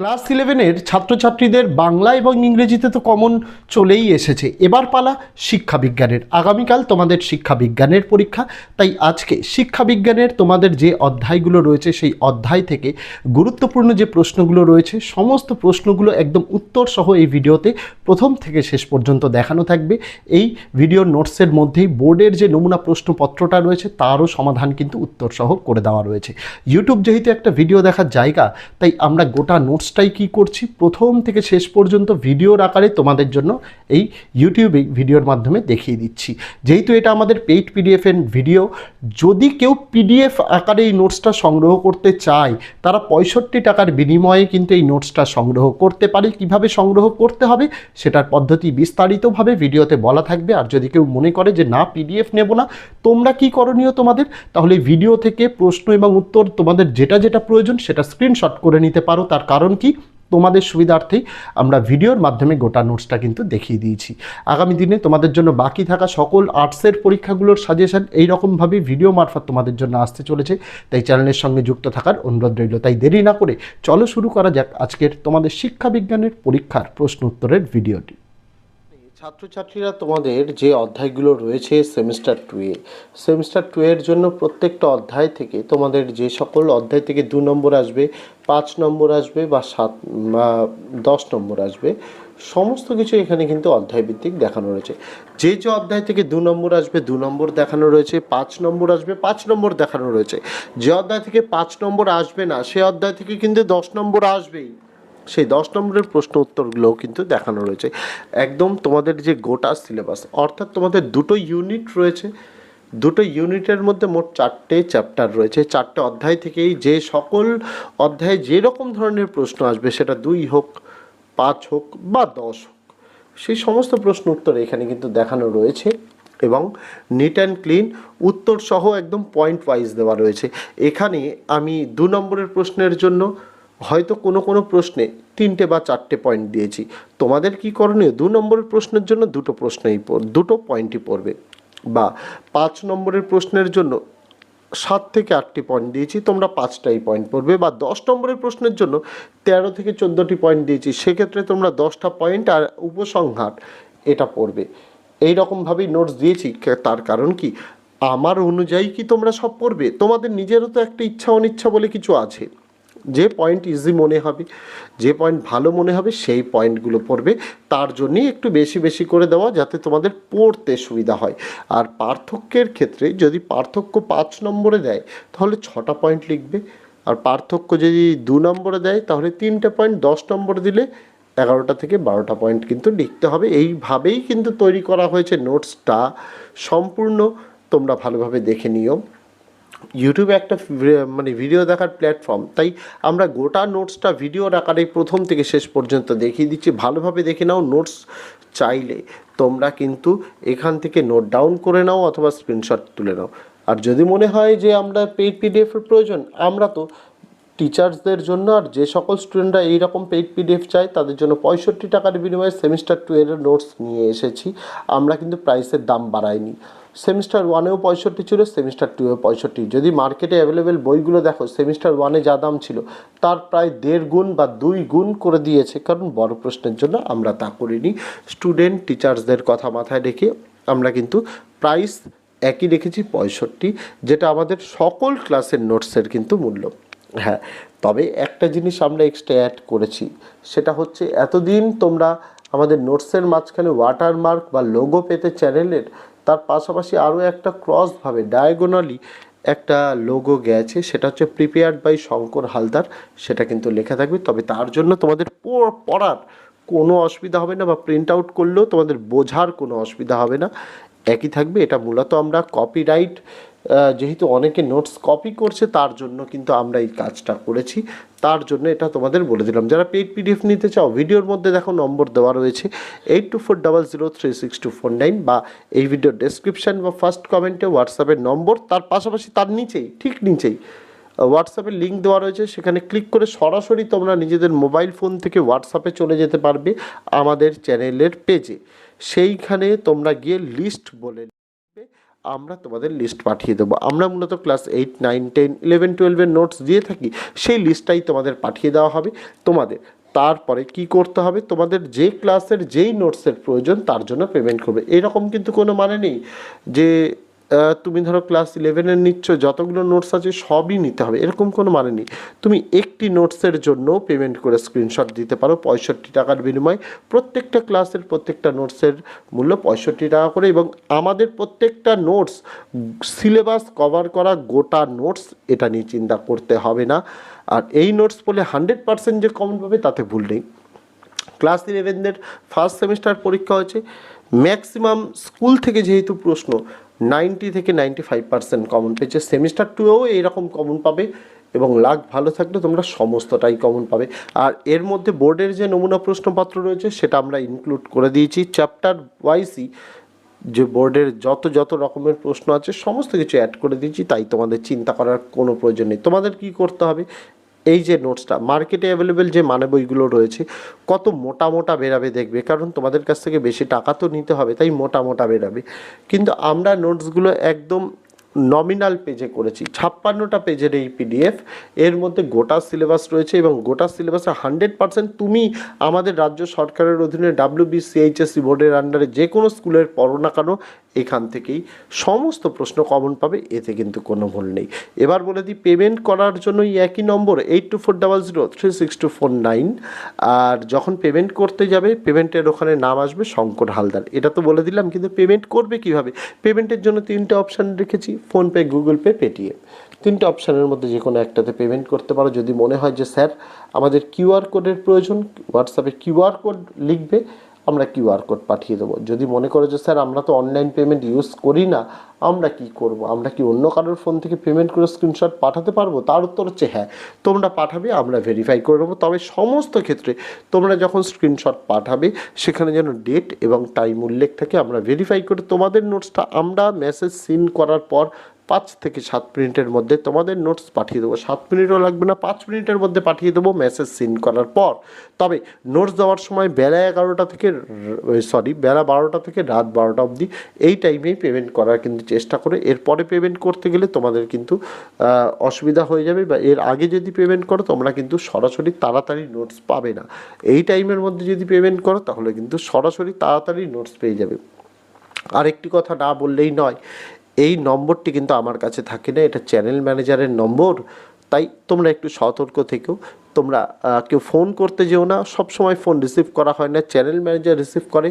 Class ইলেভেনের ছাত্রছাত্রীদের বাংলা এবং ইংরেজিতে তো কমন চলেই এসেছে। এবার পালা শিক্ষা বিজ্ঞানের। আগামীকাল তোমাদের শিক্ষা বিজ্ঞানের পরীক্ষা। তাই আজকে শিক্ষা বিজ্ঞানের তোমাদের যে অধ্যায়গুলো রয়েছে, সেই অধ্যায় থেকে গুরুত্বপূর্ণ যে প্রশ্নগুলো রয়েছে, সমস্ত প্রশ্নগুলো একদম উত্তর সহ এই ভিডিওতে প্রথম থেকে শেষ পর্যন্ত দেখানো থাকবে। এই ভিডিওর নোটসের মধ্যেই বোর্ডের যে নমুনা প্রশ্নপত্রটা রয়েছে, তারও সমাধান কিন্তু উত্তর সহ করে দেওয়া রয়েছে। ইউটিউব যেহেতু একটা ভিডিও দেখার জায়গা, তাই আমরা গোটা নোটসটাই কী করছি? প্রথম থেকে শেষ পর্যন্ত ভিডিওর আকারে তোমাদের জন্য এই ইউটিউবে ভিডিওর মাধ্যমে দেখিয়ে দিচ্ছি। যেহেতু এটা আমাদের পেইড পিডিএফের ভিডিও যদি কেউ পিডিএফ আকারে এই নোটসটা সংগ্রহ করতে চায়, তারা পঁয়ষট্টি টাকার বিনিময়ে কিন্তু এই নোটসটা সংগ্রহ করতে পারে। কীভাবে সংগ্রহ করতে হবে? সেটার পদ্ধতি বিস্তারিতভাবে ভিডিওতে বলা থাকবে। আর যদি কেউ মনে করে যে, না পিডিএফ নেব না, তোমরা কি করণীয় তোমাদের? তাহলে ভিডিও থেকে প্রশ্ন এবং উত্তর তোমাদের যেটা যেটা প্রয়োজন, সেটা স্ক্রিনশট করে নিতে পারো। তার কারণ কি তোমাদের সুবিধার্থেই আমরা ভিডিওর মাধ্যমে গোটা নোটসটা কিন্তু দেখিয়ে দিয়েছি। আগামী দিনে তোমাদের জন্য বাকি থাকা সকল আর্টসের পরীক্ষাগুলোর সাজেশান এইরকমভাবে ভিডিও মারফত তোমাদের জন্য আসতে চলেছে। তাই চ্যানেলের সঙ্গে যুক্ত থাকার অনুরোধ রইল। তাই দেরি না করে চলো শুরু করা যাক আজকের তোমাদের শিক্ষা বিজ্ঞানের পরীক্ষার প্রশ্ন উত্তরের ভিডিওটি ছাত্রছাত্রীরা তোমাদের যে অধ্যায়গুলো রয়েছে সেমিস্টার টুয়ে, সেমিস্টার টু এর জন্য প্রত্যেকটা অধ্যায় থেকে তোমাদের যে সকল অধ্যায় থেকে দু নম্বর আসবে, পাঁচ নম্বর আসবে বা সাত, বা দশ নম্বর আসবে, সমস্ত কিছু এখানে কিন্তু অধ্যায় ভিত্তিক দেখানো রয়েছে। যে যে অধ্যায় থেকে দু নম্বর আসবে, দু নম্বর দেখানো রয়েছে, পাঁচ নম্বর আসবে, পাঁচ নম্বর দেখানো রয়েছে। যে অধ্যায় থেকে পাঁচ নম্বর আসবে না, সে অধ্যায় থেকে কিন্তু দশ নম্বর আসবেই। সেই দশ নম্বরের প্রশ্ন উত্তরগুলোও কিন্তু দেখানো রয়েছে। একদম তোমাদের যে গোটা সিলেবাস, অর্থাৎ তোমাদের দুটো ইউনিট রয়েছে, দুটো ইউনিটের মধ্যে মোট চারটে চ্যাপ্টার রয়েছে। চারটে অধ্যায় থেকেই যে সকল অধ্যায়ে যে রকম ধরনের প্রশ্ন আসবে, সেটা দুই হোক, পাঁচ হোক বা দশ হোক, সেই সমস্ত প্রশ্ন উত্তর এখানে কিন্তু দেখানো রয়েছে এবং নিট অ্যান্ড ক্লিন উত্তর সহ একদম পয়েন্ট ওয়াইজ দেওয়া রয়েছে। এখানে আমি দু নম্বরের প্রশ্নের জন্য হয়তো কোনো কোনো প্রশ্নে তিনটে বা চারটে পয়েন্ট দিয়েছি। তোমাদের কি করণীয়? দু নম্বরের প্রশ্নের জন্য দুটো প্রশ্নই দুটো পয়েন্টই পড়বে। বা পাঁচ নম্বরের প্রশ্নের জন্য সাত থেকে আটটি পয়েন্ট দিয়েছি, তোমরা পাঁচটাই পয়েন্ট পড়বে। বা দশ নম্বরের প্রশ্নের জন্য তেরো থেকে চোদ্দোটি পয়েন্ট দিয়েছি, সেক্ষেত্রে তোমরা দশটা পয়েন্ট আর উপসংহার এটা পড়বে। এই রকমভাবেই নোটস দিয়েছি তার কারণ কি? আমার অনুযায়ী কি তোমরা সব পড়বে? তোমাদের নিজেরও তো একটা ইচ্ছা অনিচ্ছা বলে কিছু আছে। যে পয়েন্ট ইজি মনে হবে, যে পয়েন্ট ভালো মনে হবে, সেই পয়েন্টগুলো পড়বে। তার জন্যই একটু বেশি বেশি করে দেওয়া যাতে তোমাদের পড়তে সুবিধা হয়। আর পার্থক্যের ক্ষেত্রে যদি পার্থক্য পাঁচ নম্বরে দেয়, তাহলে ছটা পয়েন্ট লিখবে। আর পার্থক্য যদি দু নম্বরে দেয়, তাহলে তিনটে পয়েন্ট দশ নম্বর দিলে এগারোটা থেকে বারোটা পয়েন্ট কিন্তু লিখতে হবে। এইভাবেই কিন্তু তৈরি করা হয়েছে নোটসটা। সম্পূর্ণ তোমরা ভালোভাবে দেখে নিও। ইউটিউবে একটা মানে ভিডিও দেখার প্ল্যাটফর্ম তাই আমরা গোটা নোটসটা ভিডিওর আকারে প্রথম থেকে শেষ পর্যন্ত দেখিয়ে দিচ্ছি। ভালোভাবে দেখে নাও নোটস চাইলে। তোমরা কিন্তু এখান থেকে নোট ডাউন করে নাও অথবা স্ক্রিনশট তুলে নাও। আর যদি মনে হয় যে আমরা পেইড পিডিএফের প্রয়োজন, আমরা তো টিচার্সদের জন্য আর যে সকল স্টুডেন্টরা এইরকম পেইড পিডিএফ চায়, তাদের জন্য পঁয়ষট্টি টাকার বিনিময়ে সেমিস্টার টু এর নোটস নিয়ে এসেছি। আমরা কিন্তু প্রাইসের দাম বাড়াইনি। সেমিস্টার ওয়ানেও পঁয়ষট্টি ছিল সেমিস্টার টুয়েও পঁয়ষট্টি। যদি মার্কেটে অ্যাভেলেবেল বইগুলো দেখো সেমিস্টার ওয়ানে যা দাম ছিল, তার প্রায় দেড় গুণ বা দুই গুণ করে দিয়েছে। কারণ বড় প্রশ্নের জন্য আমরা তা করিনি। স্টুডেন্ট টিচার্সদের কথা মাথায় রেখে আমরা কিন্তু প্রাইস একই রেখেছি পঁয়ষট্টি, যেটা আমাদের সকল ক্লাসের নোটসের কিন্তু মূল্য। হ্যাঁ তবে একটা জিনিস আমরা এক্সট্রা অ্যাড করেছি, সেটা হচ্ছে এতদিন তোমরা আমাদের নোটসের মাঝখানে ওয়াটারমার্ক বা লোগো পেতে চ্যানেলের তার পাশাপাশি আরও একটা ক্রসভাবে ডায়াগোনালি একটা লোগো গেছে, সেটা হচ্ছে প্রিপেয়ার্ড বাই শঙ্কর হালদার, সেটা কিন্তু লেখা থাকবে। তবে তার জন্য তোমাদের পড়- পড়ার কোনো অসুবিধা হবে না বা প্রিন্ট আউট করলেও তোমাদের বোঝার কোনো অসুবিধা হবে না। একই থাকবে, এটা মূলত আমরা কপিরাইট যেহেতু অনেকে নোটস কপি করছে, তার জন্য কিন্তু আমরা এই কাজটা করেছি। তার জন্য এটা তোমাদের বলে দিলাম। যারা পেড পিডিএফ নিতে চাও, ভিডিওর মধ্যে দেখো নম্বর দেওয়া রয়েছে eight two four double zero three six two four nine বা এই ভিডিওর ডেসক্রিপশান বা ফার্স্ট কমেন্টে হোয়াটসঅ্যাপের নম্বর, তার পাশাপাশি তার নিচেই, ঠিক নিচেই হোয়াটসঅ্যাপের লিঙ্ক দেওয়া রয়েছে। সেখানে ক্লিক করে সরাসরি তোমরা নিজেদের মোবাইল ফোন থেকে হোয়াটসঅ্যাপে চলে যেতে পারবে আমাদের চ্যানেলের পেজে সেইখানে তোমরা গিয়ে লিস্ট বলে আমরা তোমাদের লিস্ট পাঠিয়ে দেবো। আমরা মূলত class eight nine ten eleven টুয়েলভের নোটস দিয়ে থাকি, সেই লিস্টটাই তোমাদের পাঠিয়ে দেওয়া হবে। তোমাদের তারপরে কি করতে হবে? তোমাদের যে ক্লাসের যেই নোটসের প্রয়োজন তার জন্য পেমেন্ট করবে। এরকম কিন্তু কোনো মানে নেই যে তুমি ধরো ক্লাস ইলেভেনের নিচ্ছ, যতগুলো নোটস আছে সবই নিতে হবে। এরকম কোনো মানে নেই। তুমি একটি নোটসের জন্য পেমেন্ট করে স্ক্রিনশট দিতে পারো পঁয়ষট্টি টাকার বিনিময়ে। প্রত্যেকটা ক্লাসের প্রত্যেকটা নোটসের মূল্য পঁয়ষট্টি টাকা করে এবং আমাদের প্রত্যেকটা নোটস সিলেবাস কভার করা গোটা নোটস এটা নিয়ে চিন্তা করতে হবে না। আর এই নোটস বলে হান্ড্রেড পার্সেন্ট যে কমন পাবে তাতে ভুল নেই। ক্লাস ইলেভেনদের ফার্স্ট সেমিস্টার পরীক্ষা হয়েছে। ম্যাক্সিমাম স্কুল থেকে যেহেতু প্রশ্ন নাইনটি থেকে নাইনটি ফাইভ পার্সেন্ট কমন পেয়েছে। সেমিস্টার টুয়েও এইরকম কমন পাবে এবং লাখ ভালো থাকলে তোমরা সমস্তটাই কমন পাবে। আর এর মধ্যে বোর্ডের যে নমুনা প্রশ্নপত্র রয়েছে, সেটা আমরা ইনক্লুড করে দিয়েছি। চ্যাপ্টার ওয়াইসই যে বোর্ডের যত যত রকমের প্রশ্ন আছে, সমস্ত কিছু অ্যাড করে দিয়েছি। তাই তোমাদের চিন্তা করার কোনো প্রয়োজন নেই। তোমাদের কি করতে হবে? এই যে নোটসটা, মার্কেটে অ্যাভেলেবেল যে মানে বইগুলো রয়েছে, কত মোটা মোটা বেরাবে দেখবে? কারণ তোমাদের কাছ থেকে বেশি টাকা তো নিতে হবে, তাই মোটা মোটা বেরাবে কিন্তু আমরা নোটসগুলো একদম নমিনাল পেজে করেছি, ছাপ্পান্নটা পেজের এই পিডিএফ এর মধ্যে গোটা সিলেবাস রয়েছে এবং গোটা সিলেবাসে হান্ড্রেড পার্সেন্ট তুমি আমাদের রাজ্য সরকারের অধীনে ডাব্লিউ বিসিএইচএসসি বোর্ডের আন্ডারে যে কোনো স্কুলের পড়ো না কেন এখান থেকেই সমস্ত প্রশ্ন কমন পাবে, এতে কিন্তু কোনো ভুল নেই। এবার বলে দিই পেমেন্ট করার জন্য একই নম্বর eight two four double zero three six two four nine আর যখন পেমেন্ট করতে যাবে পেমেন্টের ওখানে নাম আসবে শঙ্কর হালদার। এটা তো বলে দিলাম, কিন্তু পেমেন্ট করবে কীভাবে? পেমেন্টের জন্য তিনটে অপশান রেখেছি ফোনপে গুগল পে পেটিএম তিনটে অপশানের মধ্যে যে কোনো একটাতে পেমেন্ট করতে পারো। যদি মনে হয় যে, স্যার, আমাদের কিউআর কোডের প্রয়োজন হোয়াটসঅ্যাপে কিউআর কোড লিখবে আমরা কিউআর কোড পাঠিয়ে দেবো। যদি মনে করো যে, স্যার, আমরা তো অনলাইন পেমেন্ট ইউজ করি না, আমরা কি করব? আমরা কি অন্য কারোর ফোন থেকে পেমেন্ট করে স্ক্রিনশট পাঠাতে পারব? তার উত্তর হচ্ছে হ্যাঁ তোমরা পাঠাবে, আমরা ভেরিফাই করে নেব। তবে সমস্ত ক্ষেত্রে তোমরা যখন স্ক্রিনশট পাঠাবে, সেখানে যেন ডেট এবং টাইম উল্লেখ থাকে, আমরা ভেরিফাই করে তোমাদের নোটসটা আমরা মেসেজ সিন করার পর পাঁচ থেকে সাত মিনিটের মধ্যে তোমাদের নোটস পাঠিয়ে দেবো। সাত মিনিটও লাগবে না, পাঁচ মিনিটের মধ্যে পাঠিয়ে দেবো মেসেজ সিন করার পর। তবে নোটস দেওয়ার সময় বেলা এগারোটা থেকে সরি বেলা বারোটা থেকে রাত বারোটা অবধি এই টাইমেই পেমেন্ট করার কিন্তু চেষ্টা করে। এরপরে পেমেন্ট করতে গেলে তোমাদের কিন্তু অসুবিধা হয়ে যাবে বা এর আগে যদি পেমেন্ট করো তোমরা কিন্তু সরাসরি তাড়াতাড়ি নোটস পাবে না। এই টাইমের মধ্যে যদি পেমেন্ট করো তাহলে কিন্তু সরাসরি তাড়াতাড়ি নোটস পেয়ে যাবে। আরেকটি কথা না বললেই নয় এই নম্বরটি কিন্তু আমার কাছে থাকে না, এটা চ্যানেল ম্যানেজারের নম্বর, তাই তোমরা একটু সতর্ক থেকেও তোমরা কেউ ফোন করতে যেও না সব সময় ফোন রিসিভ করা হয় না চ্যানেল ম্যানেজার রিসিভ করে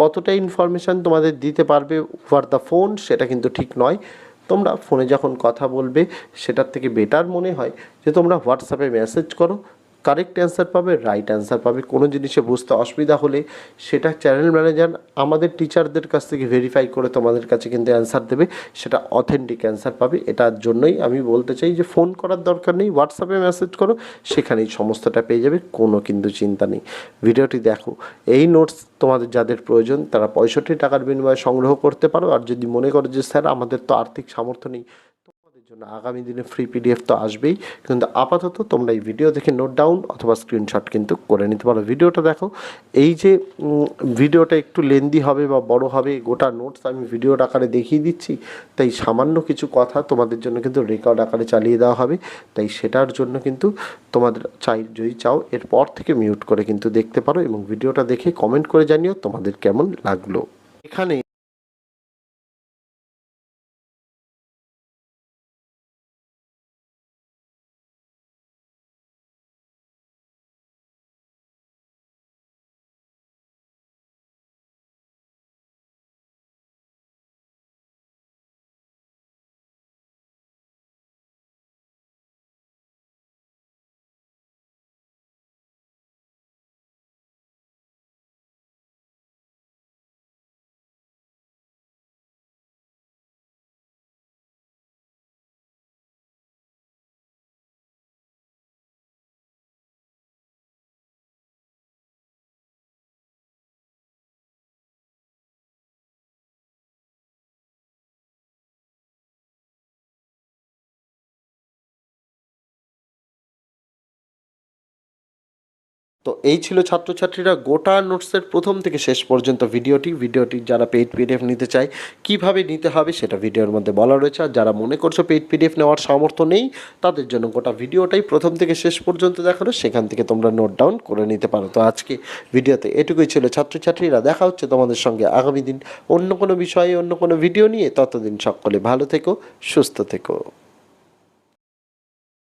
কতটা ইনফরমেশান তোমাদের দিতে পারবে ওভার দ্য ফোন সেটা কিন্তু ঠিক নয়। তোমরা ফোনে যখন কথা বলবে, সেটার থেকে বেটার মনে হয় যে তোমরা হোয়াটসঅ্যাপে মেসেজ করো কারেক্ট অ্যান্সার পাবে রাইট অ্যান্সার পাবে। কোনো জিনিসে বুঝতে অসুবিধা হলে সেটা চ্যানেল ম্যানেজার আমাদের টিচারদের কাছ থেকে ভেরিফাই করে তোমাদের কাছে কিন্তু অ্যান্সার দেবে। সেটা অথেন্টিক অ্যান্সার পাবে। এটার জন্যই আমি বলতে চাই যে ফোন করার দরকার নেই হোয়াটসঅ্যাপে মেসেজ করো, সেখানেই সমস্তটা পেয়ে যাবে, কোনো কিন্তু চিন্তা নেই। ভিডিওটি দেখো। এই নোটস তোমাদের যাদের প্রয়োজন, তারা পঁয়ষট্টি টাকার বিনিময়ে সংগ্রহ করতে পারো। আর যদি মনে করো যে, স্যার, আমাদের তো আর্থিক সামর্থ্য নেই জন্য আগামী দিনে ফ্রি পিডিএফ তো আসবেই। কিন্তু আপাতত তোমরা এই ভিডিও দেখে নোট ডাউন অথবা স্ক্রিনশট কিন্তু করে নিতে পারো। ভিডিওটা দেখো, এই যে ভিডিওটা একটু লেন্দি হবে বা বড় হবে, গোটা নোটস আমি ভিডিওর আকারে দেখিয়ে দিচ্ছি। তাই সামান্য কিছু কথা তোমাদের জন্য কিন্তু রেকর্ড আকারে চালিয়ে দেওয়া হবে। তাই সেটার জন্য কিন্তু তোমাদের চাই, যদি চাও, এরপর থেকে মিউট করে কিন্তু দেখতে পারো এবং ভিডিওটা দেখে কমেন্ট করে জানিও তোমাদের কেমন লাগল। এখানে তো এই ছিল ছাত্রছাত্রীরা গোটা নোটসের প্রথম থেকে শেষ পর্যন্ত ভিডিওটি। ভিডিওটি যারা পেইড পিডিএফ নিতে চায়, কীভাবে নিতে হবে সেটা ভিডিওর মধ্যে বলা রয়েছে। আর যারা মনে করছ পেইড পিডিএফ নেওয়ার সামর্থ্য নেই, তাদের জন্য গোটা ভিডিওটাই প্রথম থেকে শেষ পর্যন্ত দেখানো, সেখান থেকে তোমরা নোট ডাউন করে নিতে পারো। তো আজকে ভিডিওতে এটুকুই ছিল ছাত্রছাত্রীরা। দেখা হচ্ছে তোমাদের সঙ্গে আগামী দিন অন্য কোনো বিষয়ে, অন্য কোনো ভিডিও নিয়ে। ততদিন সকলে ভালো থেকো, সুস্থ থেকো।